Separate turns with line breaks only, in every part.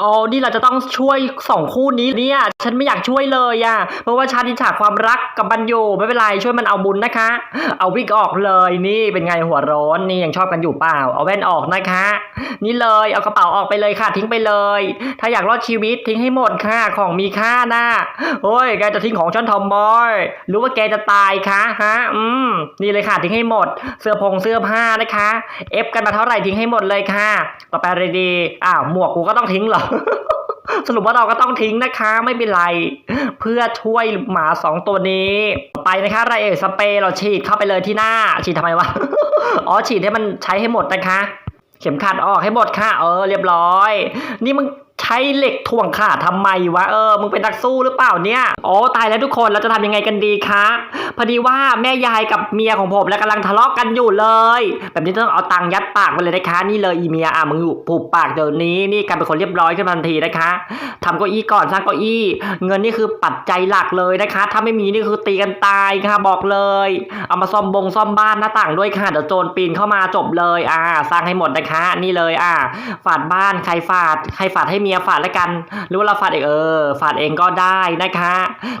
อ๋อ นี่เราจะต้องช่วยสองคู่นี้เนี่ย ฉันไม่อยากช่วยเลยอะ่ะ เพราะว่าฉันอิจฉากความรักกับมันอยู่ไม่เป็นไรช่วยมันเอาบุญนะคะ เอาวิกออกเลยนี่เป็นไงหัวร้อนนี่ยังชอบกันอยู่เปล่า เอาแว่นออกนะคะ นี่เลยเอากระเป๋าออกไปเลยค่ะทิ้งไปเลย ถ้าอยากรอดชีวิตทิ้งให้หมดค่ะของมีค่านะโอ้ยแกจะทิ้งของฉันทอมบอยหรือว่าแกจะตายคะฮะอืมนี่เลยค่ะทิ้งให้หมด เสื้อผงเสื้อผ้านะคะ เอฟกันมาเท่าไหร่ทิ้งให้หมดเลยค่ะ ต่อไปอะไรดีอ้าวหมวกกูก็ต้องทิ้งเหรอสรุปว่าเราก็ต้องทิ้งนะคะไม่เป็นไร เพื่อช่วยหมาสองตัวนี้ต่อไปนะคะไรเอสเปรย์เราฉีดเข้าไปเลยที่หน้า ฉีดทำไมวะอ๋อฉีดให้มันใช้ให้หมดนะคะ เข็มขัดออกให้หมดค่ะ เออ เรียบร้อย นี่มึง ช้เหล็กถ่วงขาทำไมวะเออมึงเป็นนักสู้หรือเปล่าเนี่ยโอ้ตายแล้วทุกคนเราจะทำยังไงกันดีคะพอดีว่าแม่ยายกับเมียของผมแล้วกำลังทะเลาะกันอยู่เลย แบบนี้ต้องเอาตังยัดปากไปเลยนะคะ นี่เลยอีเมียอะมึงอยู่ผูกปากเดี๋ยวนี้นี่กายเป็นคนเรียบร้อยขึ้นทันทีนะคะทำเก้าอี้ก่อนสร้างเก้าอี้ เงินนี่คือปัจจัยหลักเลยนะคะ ถ้าไม่มีนี่คือตีกันตายค่ะบอกเลย เอามาซ่อมบงซ่อมบ้านหน้าต่างด้วยค่ะเดี๋ยวโจรปีนเข้ามาจบเลยอ่าสร้างให้หมดนะคะ นี่เลยอ่าฝาดบ้านใครฝาดใครฝาดให้เมียฝาดแล้วกัน หรือว่าเราฝาดเองเออฝาดเองก็ได้นะคะ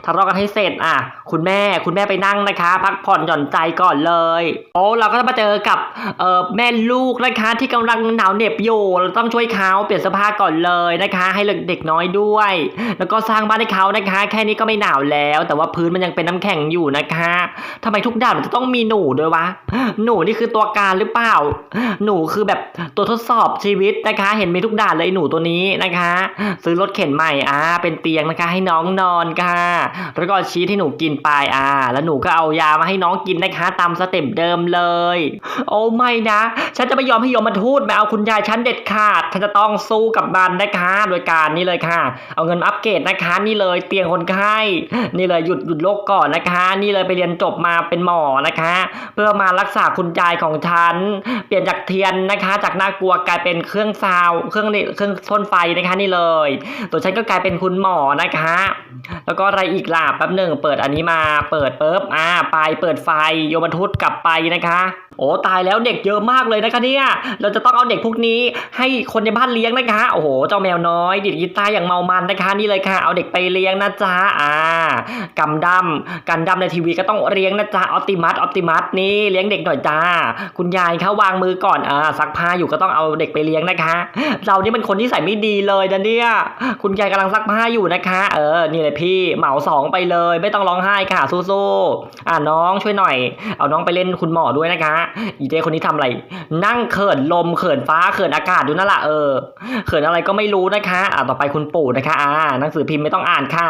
ทะเลาะกันให้เสร็จอะ คุณแม่คุณแม่ไปนั่งนะคะ พักผ่อนหย่อนใจก่อนเลยโอ้เราก็จะมาเจอกับเอ่อแม่ลูกนะคะที่กำลังหนาวเหน็บอยู่เราต้องช่วยเขาเปลี่ยนเสื้อผ้าก่อนเลยนะคะ ให้เด็กน้อยด้วย แล้วก็สร้างบ้านให้เขานะคะ แค่นี้ก็ไม่หนาวแล้ว แต่ว่าพื้นมันยังเป็นน้ำแข็งอยู่นะคะทำไมทุกด่านมันจะต้องมีหนูด้วยวะหนูนี่คือตัวการหรือเปล่า หนูคือแบบตัวทดสอบชีวิตนะคะ เห็นมีทุกด่านเลยหนูตัวนี้นะคะซื้อรถเข็นใหม่อ่าเป็นเตียงนะคะ ให้น้องนอนค่ะ แล้วก็ชีสให้หนูกินไปอ่า แล้วหนูก็เอายามาให้น้องกินนะคะตามสเต็ปเดิมเลย โอ้ไม่นะ ฉันจะไม่ยอมให้ยมมาทูตมาเอาคุณยายฉันเด็ดขาดฉันจะต้องสู้กับมันนะคะ โดยการนี่เลยค่ะ เอาเงินอัปเกรดนะคะ นี่เลยเตียงคนไข้นี่เลยหยุดหยุดโรคก่อนนะคะ นี่เลยไปเรียนจบมาเป็นหมอนะคะ เพื่อมารักษาคุณยายของฉัน เปลี่ยนจากเทียนนะคะ จากน่ากลัวกลายเป็นเครื่องซาว เครื่องเครื่องพ่นไฟนะคะนี่เลย ตัวฉันก็กลายเป็นคุณหมอนะคะ แล้วก็อะไรอีกล่ะแป๊บหนึ่งเปิดอันนี้มาเปิดปุ๊บอ่าไปเปิดไฟโยมทูตกลับไปนะคะ โอ้ตายแล้วเด็กเยอะมากเลยนะคะเนี่ยเราจะต้องเอาเด็กพวกนี้ให้คนในบ้านเลี้ยงนะคะโอ้โหเจ้าแมวน้อยดิดกีตาร์อย่างเมามันนะคะนี่เลยค่ะ เอาเด็กไปเลี้ยงนะจ๊ะอ่ากำดัมกันดัมในทีวีก็ต้องเลี้ยงนะจ๊ะออติมัสออติมัสนี่เลี้ยงเด็กหน่อยจ้า คุณยายเขาวางมือก่อนอ่าซักผ้าอยู่ก็ต้องเอาเด็กไปเลี้ยงนะคะ เรานี่มันคนที่ใส่ไม่ดีเลยนะเนี่ยคุณยายกำลังซักผ้าอยู่นะคะ เออนี่เลยพี่เหมาสองไปเลย ไม่ต้องร้องไห้ค่ะสู้ๆอ่าน้องช่วยหน่อย เอาน้องไปเล่นคุณหมอด้วยนะคะอีเจคนนี้ทำอะไร นั่งเขินลมเขินฟ้าเขินอากาศอยู่นั่นแหละเออเขินอะไรก็ไม่รู้นะคะอ่าต่อไปคุณปู่นะคะอ่าหนังสือพิมพ์ไม่ต้องอ่านค่ะ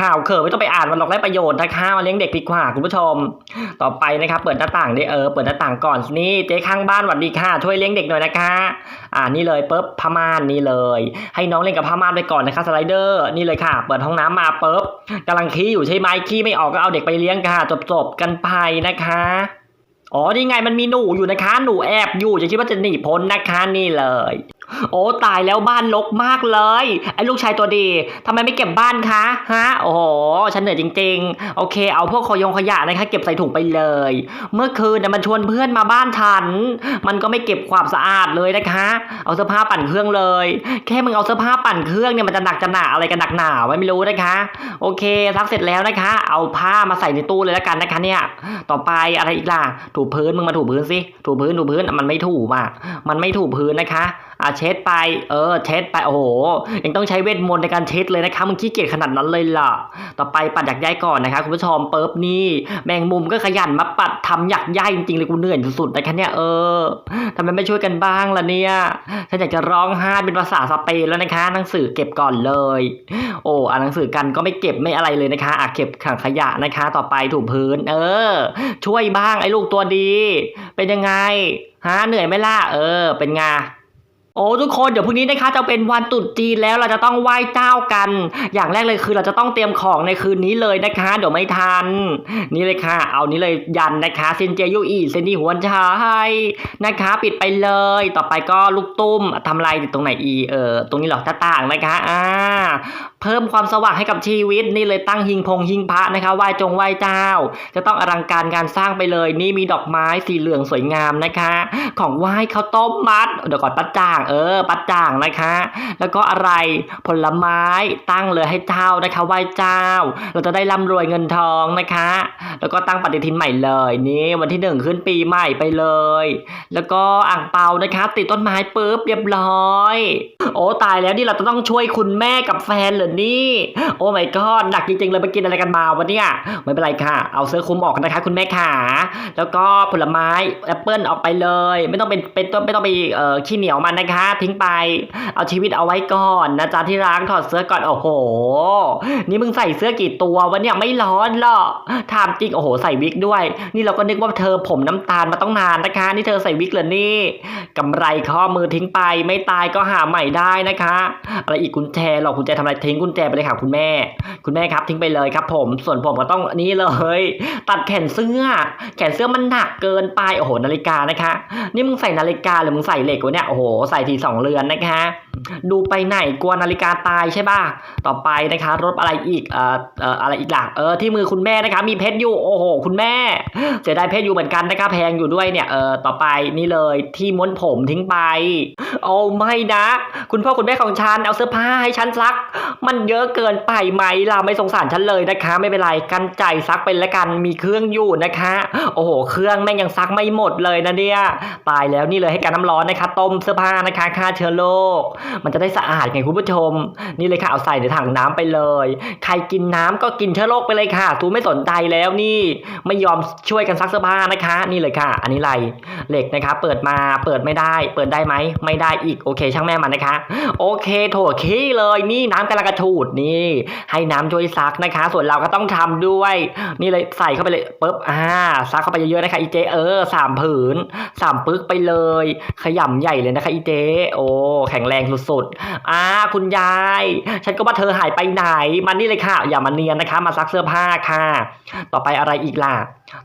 ข่าวเขินไม่ต้องไปอ่านมันหรอกได้ประโยชน์นะคะมาเลี้ยงเด็กดีกว่าคุณผู้ชม ต่อไปนะคะเปิดหน้าต่างดิเออเปิดหน้าต่างก่อนนี่เจ๊ข้างบ้านหวัดดีค่ะช่วยเลี้ยงเด็กหน่อยนะคะอ่านี่เลยปุ๊บผ้าม่านนี่เลย ให้น้องเล่นกับผ้าม่านไปก่อนนะคะสไลเดอร์นี่เลยค่ะ เปิดห้องน้ำมาเปิ๊บกำลังขี้อยู่ใช่ไหมขี้ไม่ออกก็เอาเด็กไปเลี้ยงค่ะจบๆกันไปนะคะ อ๋อนี่ไงมันมีหนูอยู่นะคะ หนูแอบอยู่จะคิดว่าจะหนีพ้นนะคะนี่เลย โอ้ตายแล้วบ้านรกมากเลยไอ้ลูกชายตัวดีทำไมไม่เก็บบ้านคะฮะโอ้โหฉันเหนื่อยจริง ๆ โอเค เอาพวกขยงขยะนะคะ เก็บใส่ถุงไปเลย เมื่อคืนน่ะมันชวนเพื่อนมาบ้านฉัน มันก็ไม่เก็บความสะอาดเลยนะคะ เอาเสื้อผ้าปั่นเครื่องเลย แค่มึงเอาเสื้อผ้าปั่นเครื่องเนี่ยมันจะหนักจะหนาอะไรกันหนักหนาไม่รู้นะคะ โอเคซักเสร็จแล้วนะคะ เอาผ้ามาใส่ในตู้เลยแล้วกันนะคะเนี่ย ต่อไปอะไรอีกล่ะถูพื้นมึงมาถูพื้นสิถูพื้นถูพื้นมันไม่ถูอะมันไม่ถูพื้นนะคะอะเชช็ดไปเออเช็ดไปโอ้โหยังต้องใช้เวทมนต์ในการเช็ดเลยนะคะมึงขี้เกียจขนาดนั้นเลยล่ะ ต่อไปปัดหยักใยก่อนนะคะคุณผู้ชมเปิบนี่แมงมุมก็ขยันมาปัดทำหยักใยจริงๆเลยกูเหนื่อยสุดๆนะคะเนี่ยเออทำไมไม่ช่วยกันบ้างล่ะเนี่ยฉันอยากจะร้องไห้เป็นภาษาสเปนแล้วนะคะหนังสือเก็บก่อนเลย โอ้อ่านหนังสือกันก็ไม่เก็บไม่อะไรเลยนะคะอะเก็บขังขยะนะคะ ต่อไปถูพื้น เออ ช่วยบ้างไอ้ลูกตัวดี เป็นยังไงฮะเหนื่อยไหมล่ะเออ เป็นไง โอ้ทุกคนเดี๋ยวพรุ่งนี้นะคะจะเป็นวันตรุษจีนแล้วเราจะต้องไหว้เจ้ากัน อย่างแรกเลยคือเราจะต้องเตรียมของในคืนนี้เลยนะคะเดี๋ยวไม่ทัน นี่เลยค่ะ เอานี้เลยยันนะคะเซนเจยุอีเซนดีหวนชายนะคะ ปิดไปเลย ต่อไปก็ลูกตุ้มทำอะไรตรงไหนอีเออตรงนี้หรอหน้าต่างนะคะอ่าเพิ่มความสว่างให้กับชีวิตนี่เลยตั้งหิงพงหิงพระนะคะไหว้จงไหว้เจ้า จะต้องอลังการงานสร้างไปเลย นี่มีดอกไม้สีเหลืองสวยงามนะคะ ของไหว้ข้าวต้มมัดเดี๋ยวก่อนป้าจางเออ ปัดจ่างนะคะ แล้วก็อะไรผลไม้ตั้งเลยให้เจ้านะคะไหว้เจ้า เราจะได้ร่ำรวยเงินทองนะคะ แล้วก็ตั้งปฏิทินใหม่เลยนี่วันที่หนึ่งขึ้นปีใหม่ไปเลย แล้วก็อ่างเปานะคะ ติดต้นไม้ปุ๊บเรียบร้อย โอ้ตายแล้วนี่เราจะต้องช่วยคุณแม่กับแฟนเหรอนี่ โอ้ my god หนักจริงๆเลยไปกินอะไรกันมาวะเนี่ยไม่เป็นไรค่ะ เอาเสื้อคลุมออกนะคะ คุณแม่ขาแล้วก็ผลไม้แอปเปิลออกไปเลย ไม่ต้องเป็นเป็นต้นไม่ต้องไปเอ่อขี้เหนียวมันนะคะทิ้งไป เอาชีวิตเอาไว้ก่อนนะจ๊ะที่ร้างถอดเสื้อก่อนโอ้โห นี่มึงใส่เสื้อกี่ตัววะเนี่ยไม่ร้อนหรอกถามจริงโอ้โหใส่วิกด้วย นี่เราก็นึกว่าเธอผมน้ำตาลมาต้องนานนะคะ นี่เธอใส่วิกเหรอนี่ กำไรข้อมือทิ้งไป ไม่ตายก็หาใหม่ได้นะคะอะไรอีกกุญแจหรอกกุญแจทำอะไรทิ้งกุญแจไปเลยค่ะคุณแม่ คุณแม่ครับทิ้งไปเลยครับ ผมส่วนผมก็ต้องนี่เลย ตัดแขนเสื้อ แขนเสื้อมันหนักเกินไปโอ้โหนาฬิกานะคะ นี่มึงใส่นาฬิกาหรือมึงใส่เหล็กวะเนี่ยโอ้โหใส่ทีสองเรือนนะคะ ดูไปไหนกลัวนาฬิกาตายใช่ป่ะ ต่อไปนะคะรถอะไรอีกเอ่อเอ่ออะไรอีกหล่ะเออที่มือคุณแม่นะคะมีเพชรอยู่โอ้โหคุณแม่เสียดายเพชรอยู่เหมือนกันนะคะแพงอยู่ด้วยเนี่ยเออต่อไปนี่เลยที่ม้วนผมทิ้งไปโอ้ไม่นะ คุณพ่อคุณแม่ของฉันเอาเสื้อผ้าให้ฉันซัก มันเยอะเกินไปไหมล่ะไม่สงสารฉันเลยนะคะ ไม่เป็นไรกันใจซักเป็นละกันมีเครื่องอยู่นะคะ โอ้โห เครื่องแม่งยังซักไม่หมดเลยนะเนี่ยตายแล้วนี่เลยให้การน้ำร้อนนะคะ ต้มเสื้อผ้านะคะฆ่าเชื้อโรคมันจะได้สะอาดไงคุณผู้ชม นี่เลยค่ะเอาใส่ในถังน้ำไปเลย ใครกินน้ำก็กินเชื้อโรคไปเลยค่ะตูไม่สนใจแล้วนี่ ไม่ยอมช่วยกันซักเสื้อผ้านะคะ นี่เลยค่ะ อันนี้ไรเหล็กนะคะ เปิดมาเปิดไม่ได้ เปิดได้ไหมไม่ได้อีกโอเค ช่างแม่มันนะคะ โอเคโถขี้เลยนี่น้ำกำลังกระชูดนี่ ให้น้ำช่วยซักนะคะ ส่วนเราก็ต้องทำด้วย นี่เลยใส่เข้าไปเลยปุ๊บอ่าซักเข้าไปเยอะๆนะคะอีเจเออสามผืนสามปึกไปเลย ขยำใหญ่เลยนะคะอีเจโอ้แข็งแรงสุดๆ อ่าคุณยาย ฉันก็ว่าเธอหายไปไหน มานี่เลยค่ะ อย่ามาเนียนนะคะ มาซักเสื้อผ้าค่ะ ต่อไปอะไรอีกล่ะ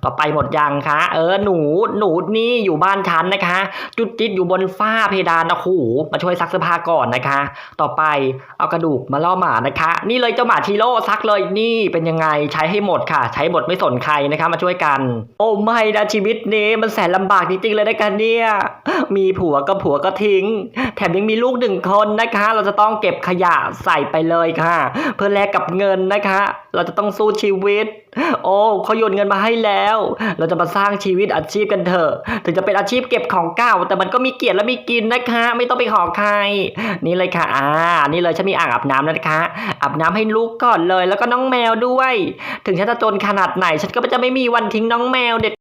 ต่อไปหมดยังคะ เออหนูหนูนี่อยู่บ้านฉันนะคะ จุดจิตอยู่บนฝ้าเพดานนะคูมาช่วยซักเสื้อผ้าก่อนนะคะ ต่อไปเอากระดูกมาล่อหมานะคะ นี่เลยเจ้าหมาทีโร่ซักเลยนี่เป็นยังไงใช้ให้หมดค่ะ ใช้หมดไม่สนใครนะคะ มาช่วยกัน โอ้ไม่นะชีวิตนี้มันแสนลำบากจริงๆเลยนะกันเนี่ยมีผัวก็ผัวก็ทิ้ง แถมยังมีลูกหนึ่งคนนะคะ เราจะต้องเก็บขยะใส่ไปเลยค่ะ เพื่อแลกกับเงินนะคะ เราจะต้องสู้ชีวิต โอ้เขาโยนเงินมาให้แล้ว เราจะมาสร้างชีวิตอาชีพกันเถอะ ถึงจะเป็นอาชีพเก็บของเก่า แต่มันก็มีเกียรติและมีกินนะคะ ไม่ต้องไปขอใคร นี่เลยค่ะ อ่า นี่เลยฉันมีอ่างอาบน้ำนะคะ อาบน้ำให้ลูกก่อนเลย แล้วก็น้องแมวด้วย ถึงฉันจะจนขนาดไหน ฉันก็จะไม่มีวันทิ้งน้องแมวเด็ด